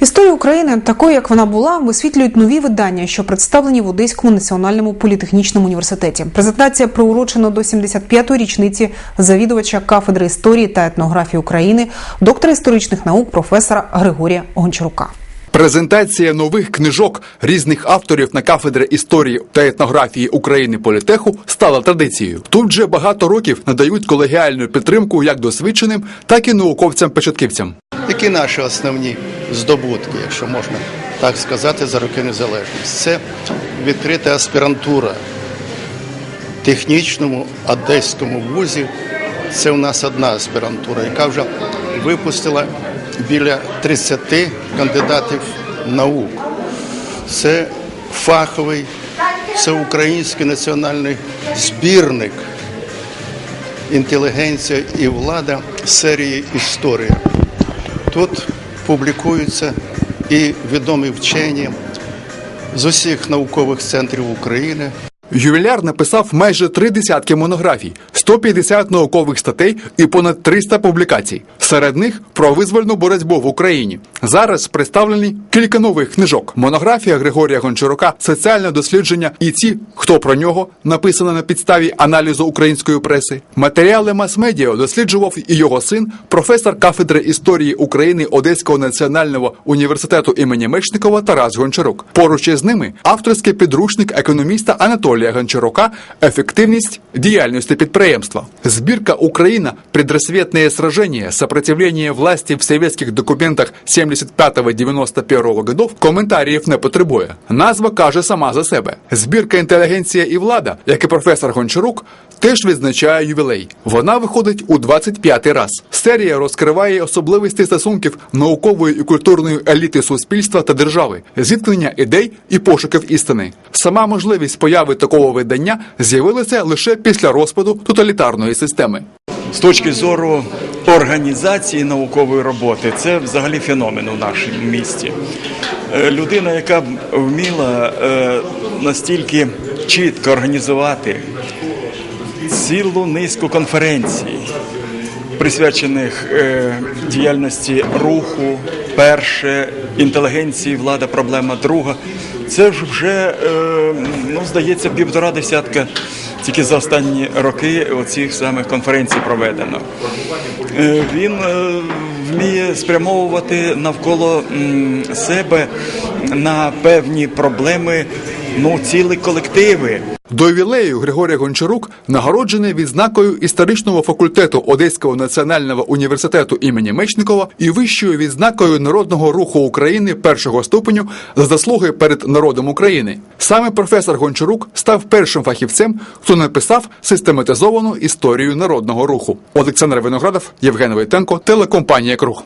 Історію України, такою як вона була, висвітлюють нові видання, що представлені в Одеському національному політехнічному університеті. Презентація приурочена до 75-ї річниці завідувача кафедри історії та етнографії України, доктора історичних наук професора Григорія Гончарука. Презентація нових книжок різних авторів на кафедри історії та етнографії України політеху стала традицією. Тут вже багато років надають колегіальну підтримку як досвідченим, так і науковцям-початківцям. Які наші основні здобутки, якщо можна так сказати, за роки незалежності? Це відкрита аспірантура технічному одеському вузі. Це у нас одна аспірантура, яка вже випустила біля 30 кандидатів наук. Це фаховий всеукраїнський національний збірник інтелігенція і влада серії історія. Тут публікуються і відомі вчені з усіх наукових центрів України. Ювіляр написав майже три десятки монографій, 150 наукових статей і понад 300 публікацій. Серед них про визвольну боротьбу в Україні. Зараз представлені кілька нових книжок. Монографія Григорія Гончарука Соціальне дослідження і ці, хто про нього написано на підставі аналізу української преси. Матеріали мас-медіа досліджував і його син, професор кафедри історії України Одеського національного університету імені Мечникова Тарас Гончарук. Поруч із ними авторський підручник економіста Анатолія Гончарука Ефективність діяльності підприємства. Збірка Україна предрассветные сражения, сопротивление власти в советских документах 75-91 годов коментарів не потребує. Назва каже сама за себе. Збірка інтелігенція і влада, як і професор Гончарук, теж відзначає ювілей. Вона виходить у 25-й раз. Серія розкриває особливості стосунків наукової і культурної еліти суспільства та держави, зіткнення ідей і пошуків істини. Сама можливість появи такого видання з'явилася лише після розпаду тоталітарної системи. З точки зору організації наукової роботи, це взагалі феномен у нашому місті. Е, Людина, яка вміла е, настільки чітко організувати цілу низку конференцій, присвячених е, діяльності руху, перше, інтелігенції, влада, проблема друга. Це ж вже, ну, здається, півтора десятка тільки за останні роки оцих самих конференцій проведено. Е, Він е, вміє спрямовувати навколо себе на певні проблеми ну, цілі колективи. До ювілею Григорій Гончарук нагороджений відзнакою історичного факультету Одеського національного університету імені Мечникова і вищою відзнакою народного руху України першого ступеню за заслуги перед народом України. Саме професор Гончарук став першим фахівцем, хто написав систематизовану історію народного руху. Олександр Виноградов, Євген Войтенко, телекомпанія Круг.